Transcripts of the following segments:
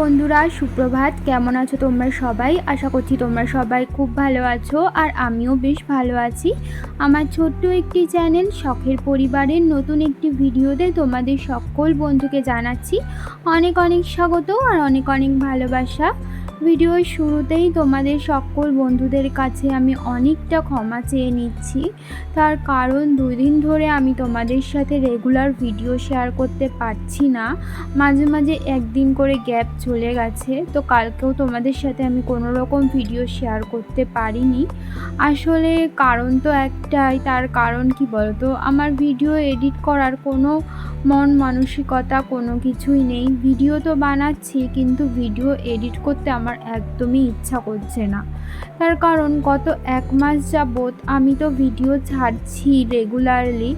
বন্ধুরা, সুপ্রভাত। কেমন আছো তোমরা সবাই? আশা করছি তোমরা সবাই খুব ভালো আছো আর আমিও বেশ ভালো আছি। আমার ছোট্ট একটি চ্যানেল শখের পরিবারের নতুন একটি ভিডিওতে তোমাদের সকল বন্ধুকে জানাচ্ছি অনেক অনেক স্বাগত আর অনেক অনেক ভালোবাসা। ভিডিওর শুরুতেই তোমাদের সকল বন্ধুদের কাছে আমি অনেকটা ক্ষমা চেয়ে নিচ্ছি। তার কারণ দুই দিন ধরে আমি তোমাদের সাথে রেগুলার ভিডিও শেয়ার করতে পারছি না। মাঝে মাঝে একদিন করে গ্যাপ চলে গেছে। তো কালকেও তোমাদের সাথে আমি কোনো রকম ভিডিও শেয়ার করতে পারিনি। আসলে কারণ তো একটাই, তার কারণ কি বলতো? আমার ভিডিও এডিট করার কোনো মন মানসিকতা কোনো কিছুই নেই। ভিডিও তো বানাচ্ছি, কিন্তু ভিডিও এডিট করতে আমার একদমই ইচ্ছা করছে না। তার কারণ গত এক মাস যাবৎ আমি তো ভিডিও ছাড়ছি রেগুলারলি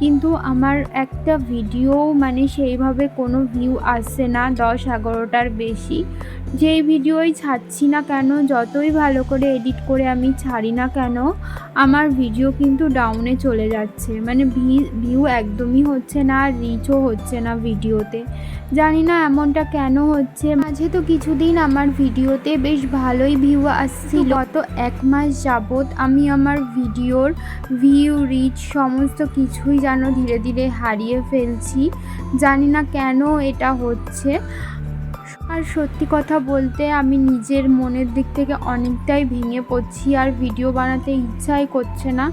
কিন্তু আমার একটা ভিডিও মানে সেইভাবে কোনো ভিউ আসছে না, দশ এগারোটার বেশি। যেই ভিডিওই ছাড়ছি না কেন, যতই ভালো করে এডিট করে আমি ছাড়ি না কেন, আমার ভিডিও কিন্তু ডাউনে চলে যাচ্ছে। মানে ভিউ একদমই হচ্ছে না রিচও হচ্ছে না ভিডিওতে জানি না এমনটা কেন হচ্ছে। মাঝে তো কিছুদিন আমার ভিডিওতে বেশ ভালোই ভিউ আসছিল। গত এক মাস যাবৎ আমি আমার ভিডিওর ভিউ রিচ সমস্ত কিছুই যেন ধীরে ধীরে হারিয়ে ফেলছি। জানি না কেন এটা হচ্ছে। আর সত্যি কথা বলতে আমি নিজের মনের দিক থেকে অনেকটাই ভেঙে পড়ছি আর ভিডিও বানাতে ইচ্ছাই করছে না।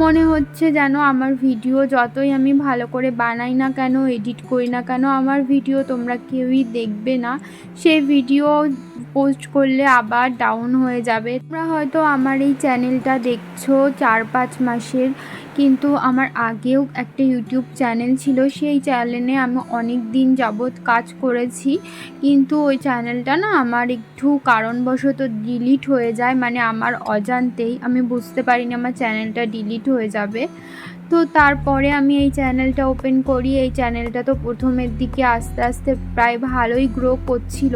মনে হচ্ছে যেন আমার ভিডিও যতই আমি ভালো করে বানাই না কেন, এডিট করি না কেন, আমার ভিডিও তোমরা কেউই দেখবে না। সেই ভিডিও পোস্ট করলে আবার ডাউন হয়ে যাবে। তোমরা হয়তো আমার এই চ্যানেলটা দেখছ চার পাঁচ মাসের, কিন্তু আমার আগেও একটা ইউটিউব চ্যানেল ছিল, সেই চ্যানেলে আমি অনেক দিন যাবৎ কাজ করেছি। কিন্তু ওই চ্যানেলটা না আমার একটু কারণবশত ডিলিট হয়ে যায় মানে আমার অজান্তেই, আমি বুঝতে পারিনি আমার চ্যানেলটা ডিলিট হয়ে যাবে। তো তারপরে আমি এই চ্যানেলটা ওপেন করি। এই চ্যানেলটা তো প্রথমের দিকে আস্তে আস্তে প্রায় ভালোই গ্রো করছিল।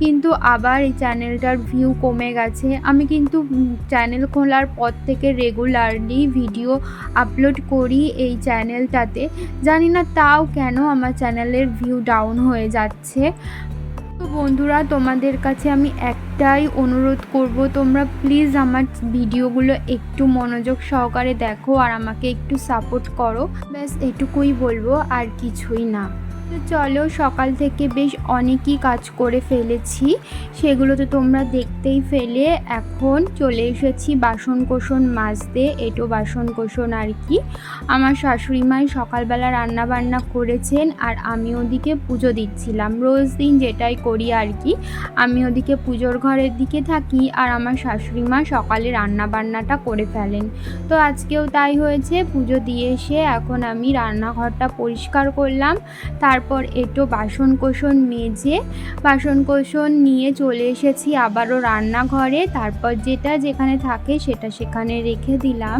কিন্তু আবার এই চ্যানেলটার ভিউ কমে গেছে। আমি কিন্তু চ্যানেল খোলার পর থেকে রেগুলারলি ভিডিও আপলোড করি এই চ্যানেলটাতে জানি না তাও কেন আমার চ্যানেলের ভিউ ডাউন হয়ে যাচ্ছে। বন্ধুরা, তোমাদের কাছে আমি একটাই অনুরোধ করব, তোমরা প্লিজ আমার ভিডিওগুলো একটু মনোযোগ সহকারে দেখো আর আমাকে একটু সাপোর্ট করো। ব্যাস, এটুকুই বলব আর কিছুই না। তো চলো, সকাল থেকে বেশ অনেকই কাজ করে ফেলেছি। সেগুলো তো তোমরা দেখতেই ফেলে। এখন চলে এসেছি বাসন কোসন মাজতে, এটো বাসন কোসন আর কি। আমার শাশুড়ি মাই সকালবেলা রান্না বান্না করেছেন আর আমি ওদিকে পুজো দিচ্ছিলাম। রোজ দিন যেটাই করি আর কি, আমি ওদিকে পুজোর ঘরের দিকে থাকি আর আমার শাশুড়ি মা সকালে রান্না বান্নাটা করে ফেলেন। তো আজকেও তাই হয়েছে, পুজো দিয়ে এসে এখন আমি রান্নাঘরটা পরিষ্কার করলাম। তার তারপর এটো বাসন কোসন মেজে বাসন কোসন নিয়ে চলে এসেছি আবারও রান্নাঘরে। তারপর যেটা যেখানে থাকে সেটা সেখানে রেখে দিলাম।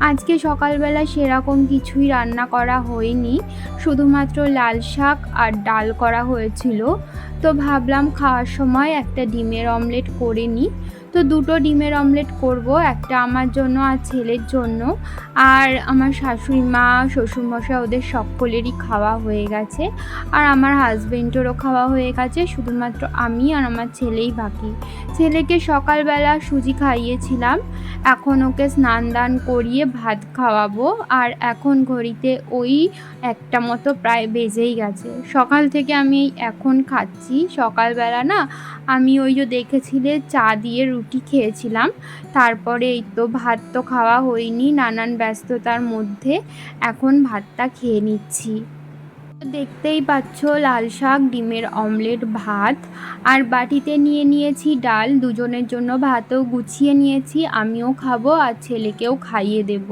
আজকে সকালবেলা সেরকম কিছুই রান্না করা হয়নি। শুধুমাত্র লাল শাক আর ডাল করা হয়েছিল। তো ভাবলাম খাওয়ার সময় একটা ডিমের অমলেট করে নিই। তো দুটো ডিমের অমলেট করব, একটা আমার জন্য আর ছেলের জন্য। আর আমার শাশুড়ি মা, শ্বশুরমশাই ওদের সকলেরই খাওয়া হয়ে গেছে। আর আমার হাজবেন্ডেরও খাওয়া হয়ে গেছে, শুধুমাত্র আমি আর আমার ছেলেই বাকি। ছেলেকে সকালবেলা সুজি খাইয়েছিলাম, এখন ওকে স্নান দান করিয়ে ভাত খাওয়াবো। আর এখন ঘড়িতে ওই একটা মতো প্রায় বেজেই গেছে। সকাল থেকে আমি এখন খাচ্ছি। সকালবেলা না, আমি ওই যে দেখেছিলে চা দিয়ে রুটি খেয়েছিলাম। তারপরে এই তো ভাত তো খাওয়া হয়নি, নানান ব্যস্ততার মধ্যে এখন ভাতটা খেয়ে নিচ্ছি। দেখতেই পাচ্ছ, লাল শাক, ডিমের অমলেট, ভাত। আর বাটিতে নিয়ে নিয়েছি ডাল, দুজনের জন্য ভাতও গুছিয়ে নিয়েছি, আমিও খাব আর ছেলেকেও খাইয়ে দেব।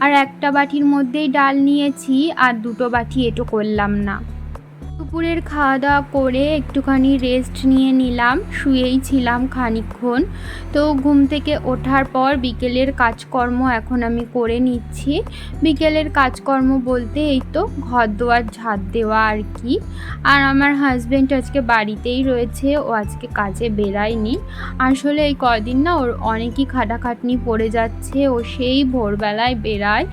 আর একটা বাটির মধ্যেই ডাল নিয়েছি, আর দুটো বাটি এটো করলাম না। দুপুরের খাওয়া দাওয়া করে একটুখানি রেস্ট নিয়ে নিলাম, শুয়েই ছিলাম খানিক্ষণ তো ঘুম থেকে ওঠার পর বিকেলের কাজকর্ম এখন আমি করে নিচ্ছি। বিকেলের কাজকর্ম বলতে এই তো ঘর দোয়ার ঝাঁট দেওয়া আর কি। আর আমার হাজব্যান্ড আজকে বাড়িতেই রয়েছে, ও আজকে কাজে বেরায়নি। আসলে এই কদিন না ওর অনেকই খাটাখাটনি পড়ে যাচ্ছে, ও সেই ভোরবেলায় বেরায়।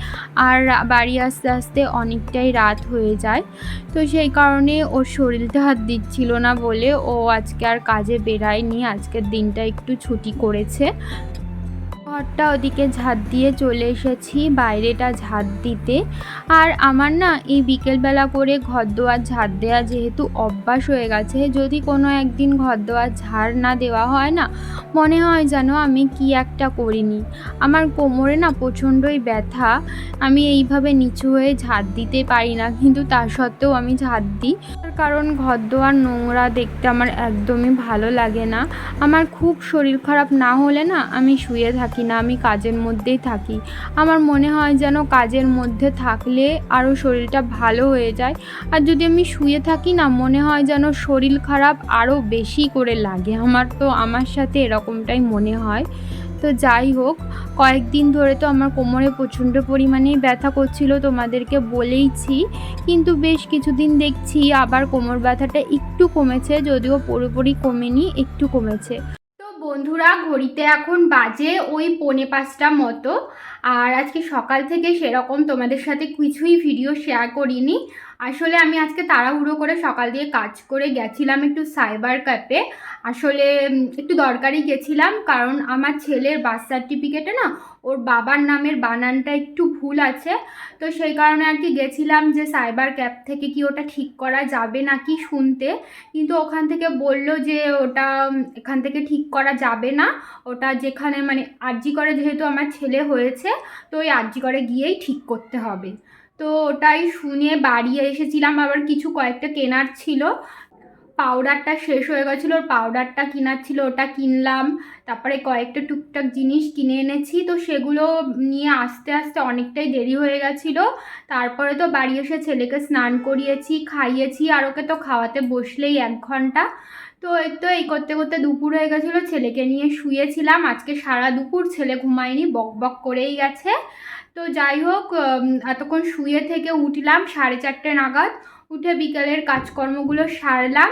আর বাড়ি আসতে আসতে অনেকটাই রাত হয়ে যায়। তো সেই কারণে ওর শরীরটা হাত দিচ্ছিল না বলে ও আজকে আর কাজে বেরায়নি, আজকের দিনটা একটু ছুটি করেছে। ঘরটা ওদিকে ঝাঁট দিয়ে চলে এসেছি, বাইরেটা ঝাঁট দিতে। আর আমার না এই বিকেলবেলা করে ঘর দোয়ার ঝাড় দেওয়া যেহেতু অভ্যাস হয়ে গেছে, যদি কোনো একদিন ঘর দোয়ার ঝাড় না দেওয়া হয় না, মনে হয় যেন আমি কি একটা করিনি। আমার কোমরে না প্রচণ্ডই ব্যথা, আমি এইভাবে নিচু হয়ে ঝাড় দিতে পারি না, কিন্তু তা সত্ত্বেও আমি ঝাড় দিই। কারণ ঘর দোয়ার নোংরা দেখতে আমার একদমই ভালো লাগে না। আমার খুব শরীর খারাপ না হলে না আমি শুয়ে থাকি না, আমি কাজের মধ্যেই থাকি। আমার মনে হয় যেন কাজের মধ্যে থাকলে আরও শরীরটা ভালো হয়ে যায়। আর যদি আমি শুয়ে থাকি না, মনে হয় যেন শরীর খারাপ আরও বেশি করে লাগে। আমার তো আমার সাথে এরকমটাই মনে হয়। তো যাই হোক, কয়েকদিন ধরে তো আমার কোমরে প্রচণ্ড পরিমাণেই ব্যথা করছিল, তোমাদেরকে বলেইছি। কিন্তু বেশ কিছুদিন দেখছি আবার কোমর ব্যথাটা একটু কমেছে, যদিও পুরোপুরি কমেনি, একটু কমেছে। বন্ধুরা ঘড়িতে এখন বাজে ওই পৌনে পাঁচটা মতো। আর আজকে সকাল থেকে সেরকম তোমাদের সাথে কিছুই ভিডিও শেয়ার করিনি। আসলে আমি আজকে তাড়াহুড়ো করে সকাল দিয়ে কাজ করে গেছিলাম একটু সাইবার ক্যাফে আসলে একটু দরকারি গেছিলাম কারণ আমার ছেলের বার্থ সার্টিফিকেটে না ওর বাবার নামের বানানটা একটু ভুল আছে। তো সেই কারণে আর কি গেছিলাম যে সাইবার ক্যাপ থেকে কি ওটা ঠিক করা যাবে নাকি শুনতে। কিন্তু ওখান থেকে বলল যে ওটা এখান থেকে ঠিক করা যাবে না। ওটা যেখানে মানে আরজি করে যেহেতু আমার ছেলে হয়েছে তো ওই করে গিয়েই ঠিক করতে হবে। তো ওটাই শুনে বাড়ি এসেছিলাম, আবার কিছু কয়েকটা কেনার ছিল। পাউডারটা শেষ হয়ে গেছিল, ওর পাউডারটা কেনার ছিল, ওটা কিনলাম। তারপরে কয়েকটা টুকটাক জিনিস কিনে এনেছি, তো সেগুলো নিয়ে আস্তে আস্তে অনেকটাই দেরি হয়ে গেছিল। তারপরে তো বাড়ি এসে ছেলেকে স্নান করিয়েছি, খাইয়েছি, আর ওকে তো খাওয়াতে বসলেই এক ঘণ্টা। তো এই তো এই করতে করতে দুপুর হয়ে গেছিল, ছেলেকে নিয়ে শুয়েছিলাম। আজকে সারা দুপুর ছেলে ঘুমায়নি, বক বক করেই গেছে। তো যাই হোক এতক্ষণ শুয়ে থেকে উঠলাম সাড়ে চারটে নাগাদ। উঠে বিকালের কাজকর্মগুলো সারলাম।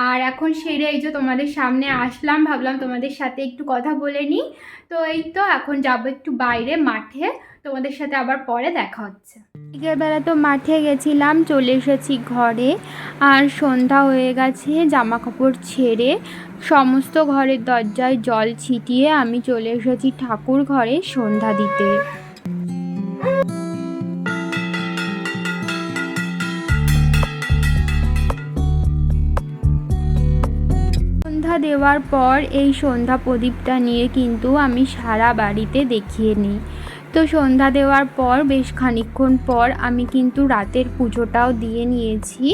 আর এখন সেরে এই যে তোমাদের সামনে আসলাম, ভাবলাম তোমাদের সাথে একটু কথা বলে নিই। তো এই তো এখন যাব একটু বাইরে মাঠে। তোমাদের সাথে আবার পরে দেখা হচ্ছে। বিকেলবেলা তো মাঠে গেছিলাম, চলে এসেছি ঘরে। আর সন্ধ্যা হয়ে গেছে জামা কাপড় ছেড়ে সমস্ত ঘরের দরজায় জল ছিটিয়ে আমি চলে এসেছি ঠাকুর ঘরে সন্ধ্যা দিতে। সন্ধ্যা দেওয়ার পর এই সন্ধ্যা প্রদীপটা নিয়ে কিন্তু আমি সারা বাড়িতে দেখিয়ে নিই। তো সন্ধ্যা দেওয়ার পর বেশ খানিকক্ষণ পর আমি কিন্তু রাতের পুজোটাও দিয়ে নিয়েছি।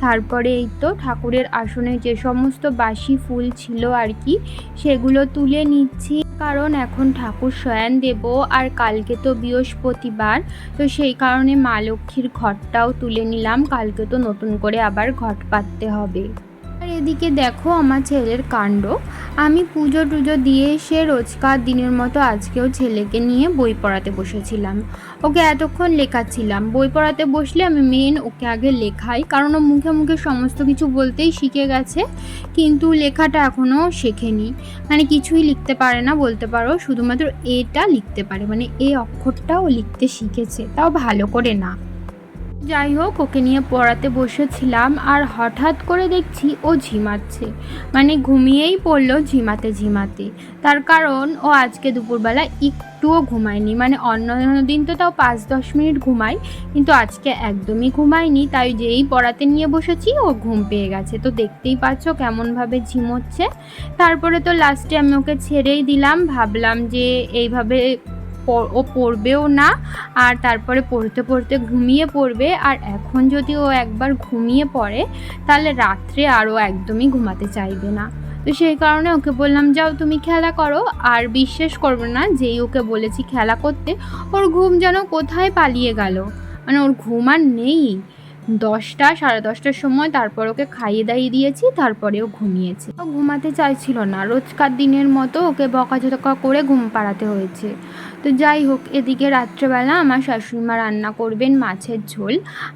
তারপরে এই তো ঠাকুরের আসনে যে সমস্ত বাসি ফুল ছিল আর কি, সেগুলো তুলে নিচ্ছি। কারণ এখন ঠাকুর শয়ান দেব আর কালকে তো বৃহস্পতিবার, তো সেই কারণে মা লক্ষ্মীর ঘরটাও তুলে নিলাম। কালকে তো নতুন করে আবার ঘট পাততে হবে। আর এদিকে দেখো আমার ছেলের কাণ্ড। আমি পুজো টুজো দিয়ে এসে রোজকার দিনের মতো আজকেও ছেলেকে নিয়ে বই পড়াতে বসেছিলাম। ওকে এতক্ষণ লেখাচ্ছিলাম। বই পড়াতে বসলে আমি মেন ওকে আগে লেখাই, কারণ ও মুখে মুখে সমস্ত কিছু বলতেই শিখে গেছে, কিন্তু লেখাটা এখনও শেখেনি। মানে কিছুই লিখতে পারে না, বলতে পারো, শুধুমাত্র এটা লিখতে পারে। মানে এই অক্ষরটা ও লিখতে শিখেছে, তাও ভালো করে না। যাই হোক, ওকে নিয়ে পড়াতে বসেছিলাম আর হঠাৎ করে দেখছি ও ঝিমাচ্ছে। মানে ঘুমিয়েই পড়ল ঝিমাতে ঝিমাতে। তার কারণ ও আজকে দুপুরবেলা একটুও ঘুমায়নি। মানে অন্য দিন তো তাও পাঁচ দশ মিনিট ঘুমাই কিন্তু আজকে একদমই ঘুমায়নি। তাই যেই পড়াতে নিয়ে বসেছি, ও ঘুম পেয়ে গেছে। তো দেখতেই পাচ্ছ কেমনভাবে ঝিমোচ্ছে। তারপরে তো লাস্টে আমি ওকে ছেড়েই দিলাম। ভাবলাম যে এইভাবে ও পড়বেও না, আর তারপরে পড়তে পড়তে ঘুমিয়ে পড়বে, আর এখন যদি ও একবার ঘুমিয়ে পড়ে, তাহলে রাত্রে আরও একদমই ঘুমাতে চাইবে না। তো সেই কারণে ওকে বললাম, যাও তুমি খেলা করো। আর বিশ্বাস করবে না যেই ওকে বলেছি খেলা করতে, ওর ঘুম যেন কোথায় পালিয়ে গেল। মানে ওর ঘুম আর নেই। দশটা, সাড়ে দশটার সময় তারপর ওকে খাইয়ে দাইয়ে দিয়েছি, তারপরে ও ঘুমিয়েছে। ও ঘুমাতে চাইছিল না। রোজকার দিনের মতো ওকে বকাঝকা করে ঘুম পাড়াতে হয়েছে। তো যাই হোক, এদিকে রাত্রেবেলা আমার শাশুড়িমা রান্না করবেন মাছের ঝোল,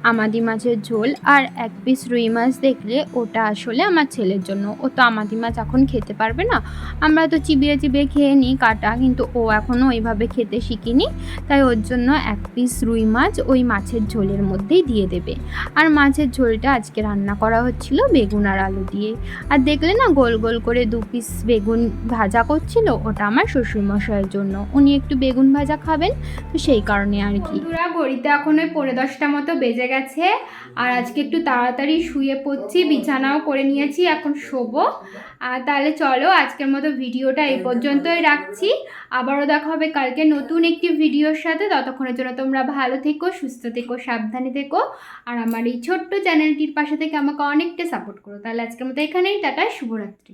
আমাদি মাছের ঝোল আর এক পিস রুই মাছ দেখলে ওটা আসলে আমার ছেলের জন্য। ও তো আমাদি মাছ এখন খেতে পারবে না। আমরা তো চিবিয়ে চিবিয়ে খেয়ে নিই কাটা, কিন্তু ও এখনও ওইভাবে খেতে শিখিনি। তাই ওর জন্য এক পিস রুই মাছ ওই মাছের ঝোলের মধ্যেই দিয়ে দেবে। আর মাছের ঝোলটা আজকে রান্না করা হচ্ছিল বেগুন আর আলু দিয়ে। আর দেখলে না, গোল গোল করে দু পিস বেগুন ভাজা করছিল, ওটা আমার শ্বশুরমশাইয়ের জন্য। উনি একটু বেগুন ভাজা খাবেন, তো সেই কারণে আর কি। বন্ধুরা, ঘড়িতে এখন ওই পৌনে দশটা মতো বেজে গেছে, আর আজকে একটু তাড়াতাড়ি শুয়ে পড়ছি, বিছানাও করে নিয়েছি, এখন শোবো। আর তাহলে চলো, আজকের মতো ভিডিওটা এই পর্যন্তই রাখছি। আবারও দেখা হবে কালকে নতুন একটি ভিডিওর সাথে। ততক্ষণের জন্য তোমরা ভালো থেকো, সুস্থ থেকো, সাবধানে থেকো। আর আমার এই ছোট্ট চ্যানেলটির পাশে থেকে আমাকে অনেকটা সাপোর্ট করো। তাহলে আজকের মতো এখানেই, টাটা, শুভরাত্রি।